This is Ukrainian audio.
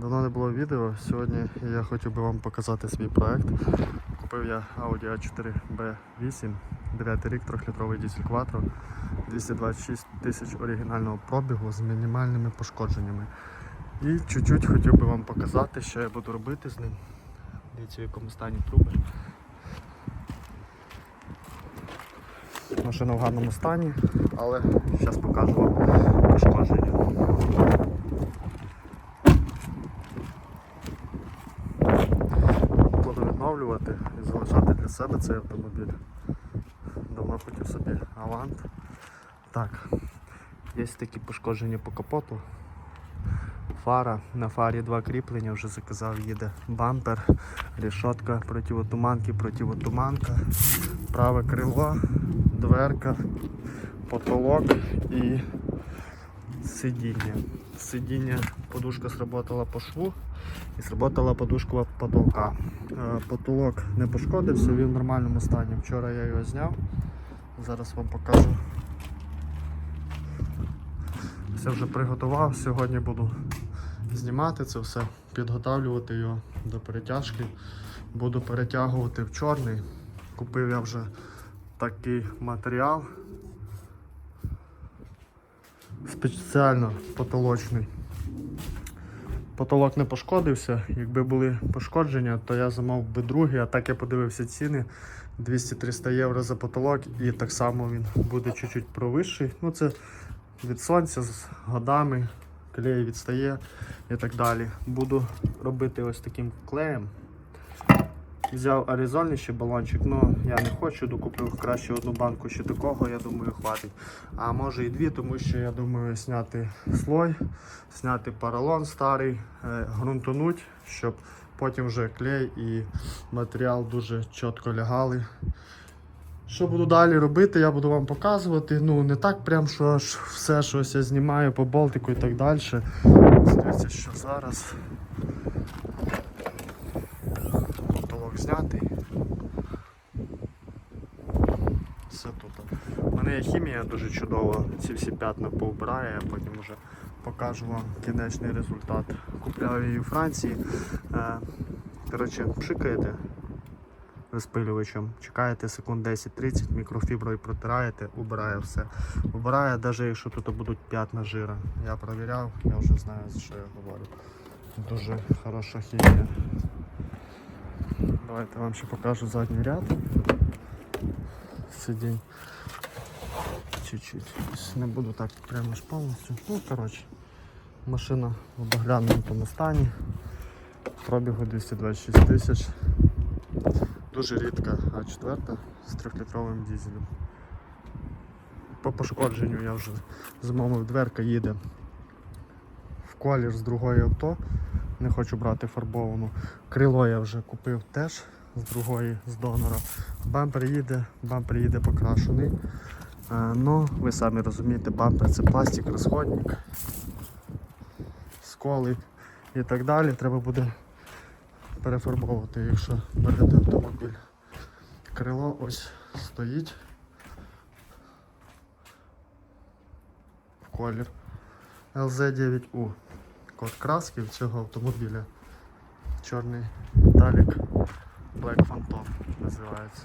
Давно не було відео. Сьогодні я хотів би вам показати свій проект. Купив я Audi A4B8, 9 рік, 3-літровий дизель Quattro, 226 тисяч оригінального пробігу з мінімальними пошкодженнями. І чуть-чуть хотів би вам показати, що я буду робити з ним. Дивіться, в якому стані труби. Машина в гарному стані, але зараз покажу вам пошкодження. Буду відновлювати і залишати для себе цей автомобіль. Давно хотів собі Авант. Так, є такі пошкодження по капоту. Фара, на фарі два кріплення, вже заказав, їде бампер, рішотка противотуманки, противотуманка, праве крило, дверка, потолок і сидіння. Сидіння, подушка сработала по шву і сработала подушка потолка. Е, Потолок не пошкодився, він в нормальному стані. Вчора я його зняв. Зараз вам покажу. Все вже приготував. Сьогодні буду знімати це все, підготавлювати його до перетяжки. Буду перетягувати в чорний. Купив я вже такий матеріал. Спеціально потолочний. Потолок не пошкодився. Якби були пошкодження, то я замов би другий, а так я подивився ціни 200-300 євро за потолок і так само він буде чуть-чуть провищий. Ну це від сонця з годами, клей відстає і так далі. Буду робити ось таким клеєм. Взяв аризольний балончик, ну я не хочу, докуплю краще одну банку ще такого, я думаю, хватить. А може і дві, тому що я думаю зняти слой, зняти поролон старий, е, ґрунтонуть, щоб потім вже клей і матеріал дуже чітко лягали. Що буду далі робити, я буду вам показувати. Ну, не так прям, що аж все щось я знімаю по болтику і так далі. Дивіться, що зараз. Потолок знятий. Все тут. У мене є хімія дуже чудова. Ці всі п'ятна повбирає, я потім вже покажу вам кінечний результат. Купляв її у Франції. Е, Коротше, пшикаєте розпилювачем, чекаєте секунд 10-30, мікрофіброю протираєте, убирає все. Убирає, навіть якщо тут будуть п'ятна жира. Я перевіряв, я вже знаю, за що я говорю. Дуже хороша хімія. Давайте вам ще покажу задній ряд. Сидінь. Чуть-чуть. Не буду так прямо ж повністю. Ну, коротше, машина в доглянутому стані. Пробігу 226 тисяч. Дуже рідка А4 з 3-літровим дизелем. По пошкодженню я вже замовив дверка їде в колір з другої авто. Не хочу брати фарбовану. Крило я вже купив теж з другої, з донора. Бампер їде, бампер їде покрашений. Е, ну, ви самі розумієте, бампер це пластик, розходник, сколи і так далі. Треба буде перефарбовувати, якщо берете автомобіль. Крило ось стоїть в колір LZ9U. Код краски в цього автомобіля. Чорний металік Black Phantom називається.